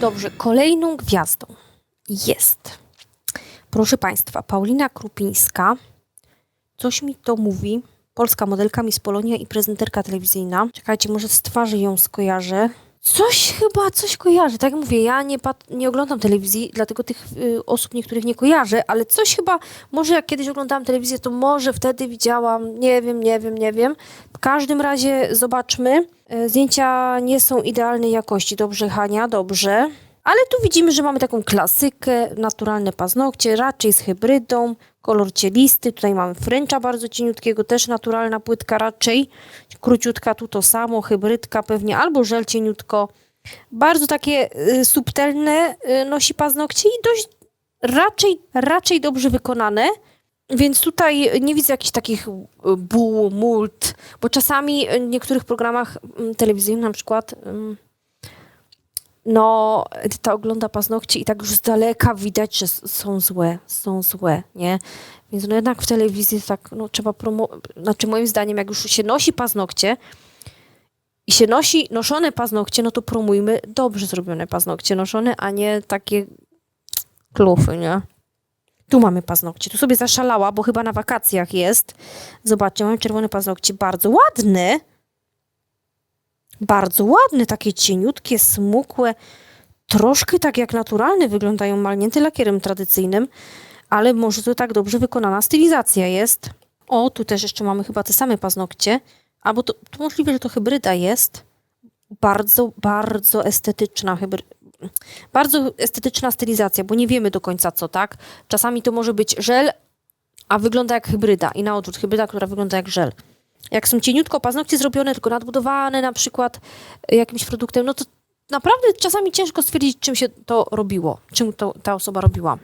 Dobrze, kolejną gwiazdą jest, proszę Państwa, Paulina Krupińska. Coś mi to mówi. Polska modelka Miss Polonia i prezenterka telewizyjna. Czekajcie, może z twarzy ją skojarzę. Coś chyba, coś kojarzę. Tak jak mówię, ja nie, nie oglądam telewizji, dlatego tych y, osób niektórych nie kojarzę, ale coś chyba, może jak kiedyś oglądałam telewizję, to może wtedy widziałam, nie wiem, nie wiem, nie wiem. W każdym razie zobaczmy. E, Zdjęcia nie są idealnej jakości. Dobrze, Hania, dobrze. Ale tu widzimy, że mamy taką klasykę, naturalne paznokcie, raczej z hybrydą, kolor cielisty. Tutaj mamy fręcza bardzo cieniutkiego, też naturalna płytka raczej. Króciutka tu to samo, hybrydka pewnie, albo żel cieniutko. Bardzo takie y, subtelne y, nosi paznokcie i dość raczej, raczej dobrze wykonane. Więc tutaj nie widzę jakichś takich y, buł, mult, bo czasami w niektórych programach mm, telewizyjnych na przykład ym, no, Edyta ogląda paznokcie i tak już z daleka widać, że są złe, są złe, nie? Więc no jednak w telewizji tak, no trzeba promować, znaczy moim zdaniem jak już się nosi paznokcie i się nosi noszone paznokcie, no to promujmy dobrze zrobione paznokcie noszone, a nie takie klufy, nie? Tu mamy paznokcie. Tu sobie zaszalała, bo chyba na wakacjach jest. Zobaczcie, mam czerwone paznokcie. Bardzo ładne. Bardzo ładne, takie cieniutkie, smukłe. Troszkę tak jak naturalne wyglądają, malnięte lakierem tradycyjnym, ale może to tak dobrze wykonana stylizacja jest. O, tu też jeszcze mamy chyba te same paznokcie. Albo to, to możliwe, że to hybryda jest. Bardzo, bardzo estetyczna hybryda. Bardzo estetyczna stylizacja, bo nie wiemy do końca co, tak? Czasami to może być żel, a wygląda jak hybryda i na odwrót, hybryda, która wygląda jak żel. Jak są cieniutko paznokcie zrobione, tylko nadbudowane na przykład jakimś produktem, no to naprawdę czasami ciężko stwierdzić, czym się to robiło, czym to ta osoba robiła.